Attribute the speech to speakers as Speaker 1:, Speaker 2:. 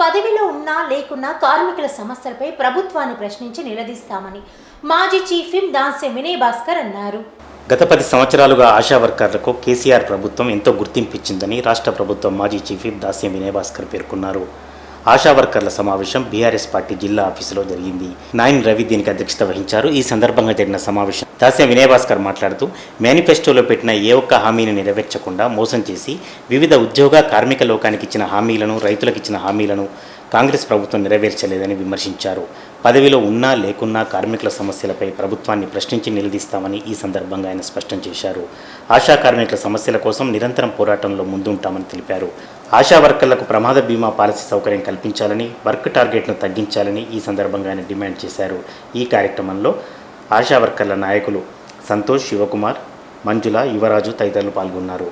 Speaker 1: పదవిలో ఉన్నా లేకున్నా కార్మికుల సమస్యలపై ప్రభుత్వాన్ని ప్రశ్నించి నిలదీస్తామని మాజీ చీఫ్ విప్ దాన్సే వినయ్ భాస్కర్ అన్నారు.
Speaker 2: గత పది సంవత్సరాలుగా ఆశా వర్కర్లకు కేసీఆర్ ప్రభుత్వం ఎంతో గుర్తింపు ఇచ్చిందని రాష్ట్ర ప్రభుత్వం మాజీ చీఫ్ దాస్యం వినయ్ భాస్కర్ పేర్కొన్నారు. ఆశా వర్కర్ల సమావేశం బీఆర్ఎస్ పార్టీ జిల్లా ఆఫీసులో జరిగింది. నాయన్ రవి దీనికి అధ్యక్షత వహించారు. ఈ సందర్భంగా జరిగిన సమావేశం దాస్యం వినయభాస్కర్ మాట్లాడుతూ మేనిఫెస్టోలో పెట్టిన ఏ ఒక్క హామీని నెరవేర్చకుండా మోసం చేసి వివిధ ఉద్యోగ కార్మిక లోకానికి ఇచ్చిన హామీలను రైతులకు ఇచ్చిన హామీలను కాంగ్రెస్ ప్రభుత్వం నెరవేర్చలేదని విమర్శించారు. పదవిలో ఉన్నా లేకున్నా కార్మికుల సమస్యలపై ప్రభుత్వాన్ని ప్రశ్నించి నిలదీస్తామని ఈ సందర్భంగా ఆయన స్పష్టం చేశారు. ఆశా కార్మికుల సమస్యల కోసం నిరంతరం పోరాటంలో ముందుంటామని తెలిపారు. ఆశా వర్కర్లకు ప్రమాద బీమా పాలసీ సౌకర్యం కల్పించాలని వర్క్ టార్గెట్ను తగ్గించాలని ఈ సందర్భంగా ఆయన డిమాండ్ చేశారు. ఈ కార్యక్రమంలో ఆశా వర్కర్ల నాయకులు సంతోష్ శివకుమార్ మంజుల యువరాజు తదితరులు పాల్గొన్నారు.